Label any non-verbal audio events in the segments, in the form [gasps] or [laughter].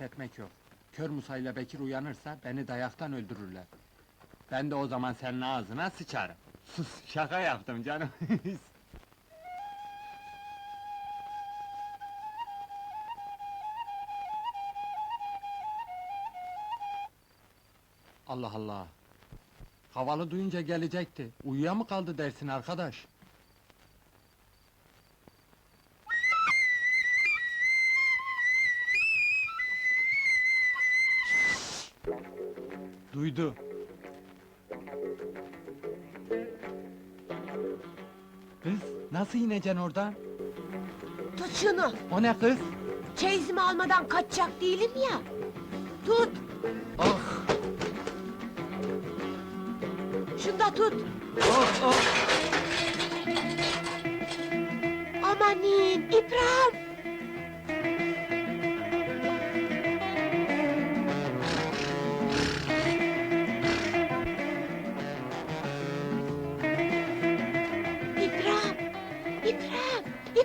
ses etmek yok. Kör Musa ile Bekir uyanırsa beni dayaktan öldürürler. Ben de o zaman senin ağzına sıçarım. Sus, şaka yaptım canım. [laughs] Allah Allah! Havalı duyunca gelecekti. Uyuya mı kaldı dersin arkadaş? Duydu. Kız, nasıl ineceksin oradan? Tut şunu. O ne kız? Çeyizimi almadan kaçacak değilim ya. Tut. Ah! Şunu da tut. Ah! ah! Amanin. İbrahim.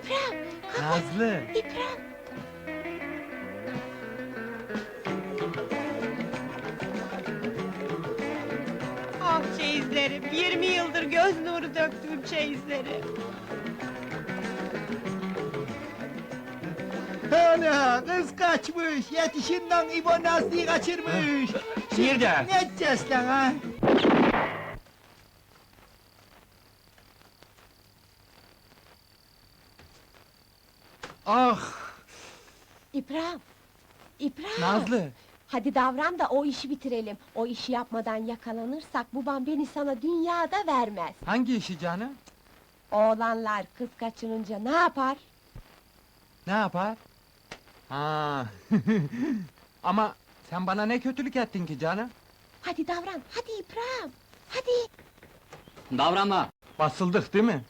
İbrahim. Nazlı! İbrahim. Ah çeyizlerim, 20 yıldır göz nuru döktüğüm çeyizlerim. Ana kız kaçmış. Yetişin lan İbo Nazlı'yı kaçırmış. Nerede? Ne edeceğiz lan ha? Ah! İbrahim. İbrahim. Nazlı! Hadi davran da o işi bitirelim. O işi yapmadan yakalanırsak babam beni sana dünyada vermez. Hangi işi canım? Oğlanlar kız kaçırınca ne yapar? Ne yapar? Ha. [laughs] Ama sen bana ne kötülük ettin ki canım? Hadi davran, hadi İbrahim. Hadi. Davranma! Basıldık değil mi?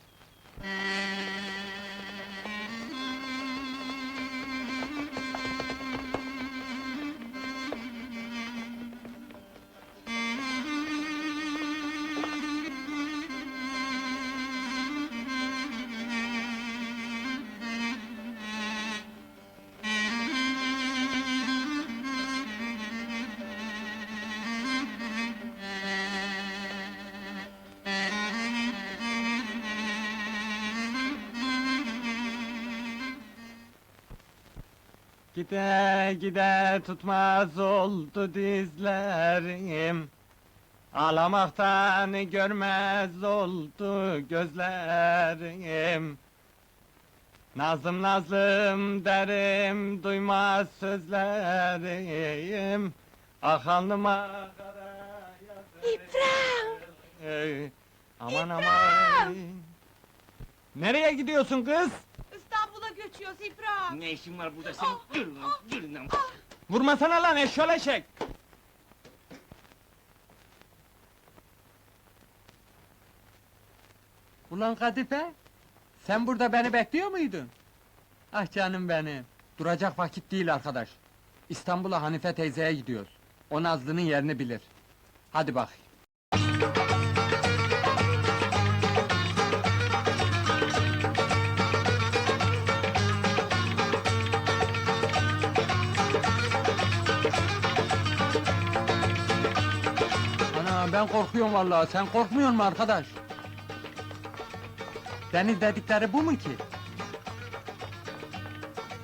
Gide gide tutmaz oldu dizlerim. Ağlamaktan görmez oldu gözlerim. Nazım nazım derim duymaz sözlerim. Ah alnıma kara İbrahim. Aman aman. Nereye gidiyorsun kız? Ne işin var burada senin? Yürü lan, yürü lan! Vurmasana lan eşşoleşek! Ulan Kadife, sen burada beni bekliyor muydun? Ah canım benim, duracak vakit değil arkadaş. İstanbul'a Hanife teyzeye gidiyoruz. O Nazlı'nın yerini bilir. Hadi bak. Ben korkuyorum vallahi. Sen korkmuyor musun arkadaş? Deniz dedikleri bu mu ki?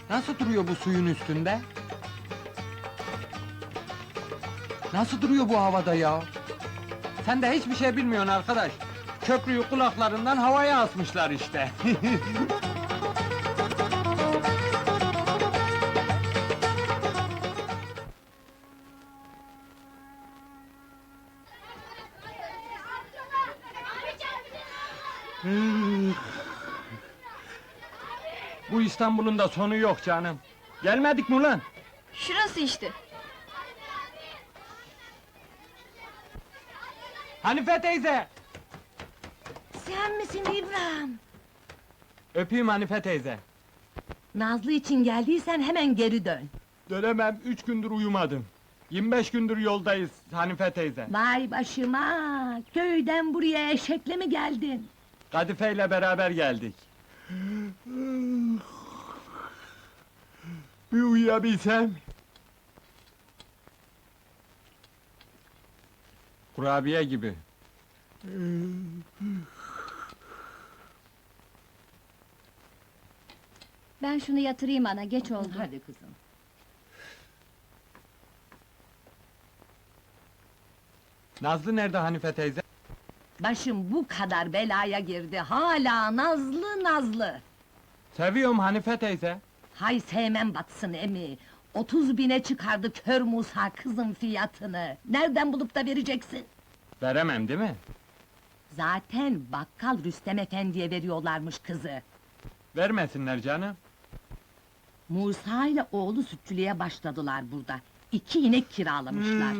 Nasıl duruyor bu suyun üstünde? Nasıl duruyor bu havada ya? Sen de hiçbir şey bilmiyorsun arkadaş. Köprüyü kulaklarından havaya asmışlar işte. [laughs] bu İstanbul'un da sonu yok canım. Gelmedik mi ulan? Şurası işte. Hanife teyze! Sen misin İbrahim? Öpeyim Hanife teyze. Nazlı için geldiysen hemen geri dön. Dönemem, üç gündür uyumadım. 25 gündür yoldayız Hanife teyze. Vay başıma! Köyden buraya eşekle mi geldin? Kadife ile beraber geldik. Bir uyuyabilsem. Kurabiye gibi. Ben şunu yatırayım ana, geç oldu. Hadi kızım. Nazlı nerede Hanife teyze? Başım bu kadar belaya girdi, hala nazlı nazlı. Seviyorum Hanife teyze. Hay sevmem batsın emi. Otuz bine çıkardı kör Musa kızın fiyatını. Nereden bulup da vereceksin? Veremem değil mi? Zaten bakkal Rüstem Efendi'ye veriyorlarmış kızı. Vermesinler canım. Musa ile oğlu sütçülüğe başladılar burada. İki inek kiralamışlar.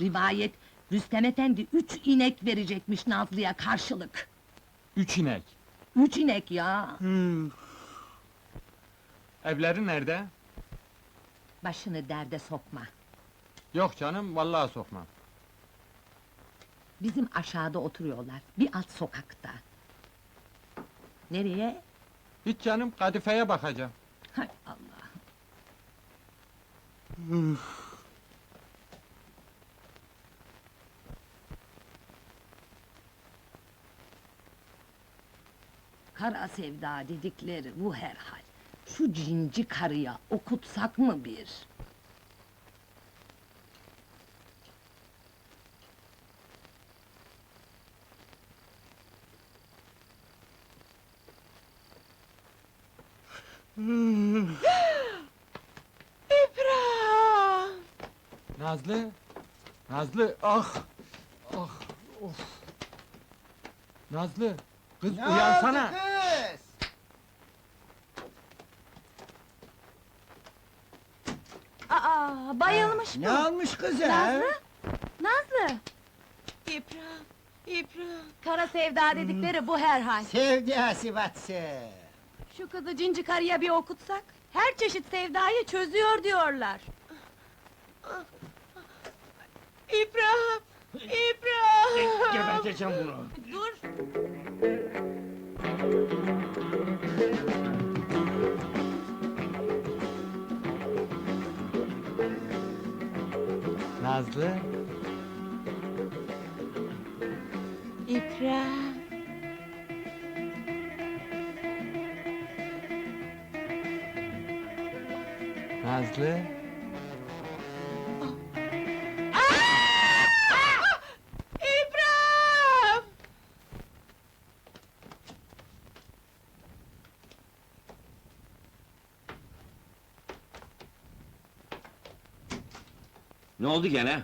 Rivayet, Rüstem Efendi üç inek verecekmiş Nazlı'ya karşılık. Üç inek. Üç inek ya! Evleri nerede? Başını derde sokma. Yok canım, vallahi sokmam. Bizim aşağıda oturuyorlar, bir alt sokakta. Nereye? Hiç canım, kadifeye bakacağım. Hay Allah! Kara sevda dedikleri bu herhal. Şu cinci karıya okutsak mı bir? [gasps] İbrahim! Nazlı! Nazlı, ah! Ah, of! Nazlı, kız uyansana! oldu kız? Aa, bayılmış Ne bu. olmuş kızı? Nazlı? Nazlı! İbrahim, İbrahim. Kara sevda dedikleri bu herhal. Sevdası batsı. Şu kızı cinci karıya bir okutsak, her çeşit sevdayı çözüyor diyorlar. İbrahim! İbrahim! Geberteceğim bunu. Dur! Nazlı, İbrahim! Nazlı... Ne oldu gene?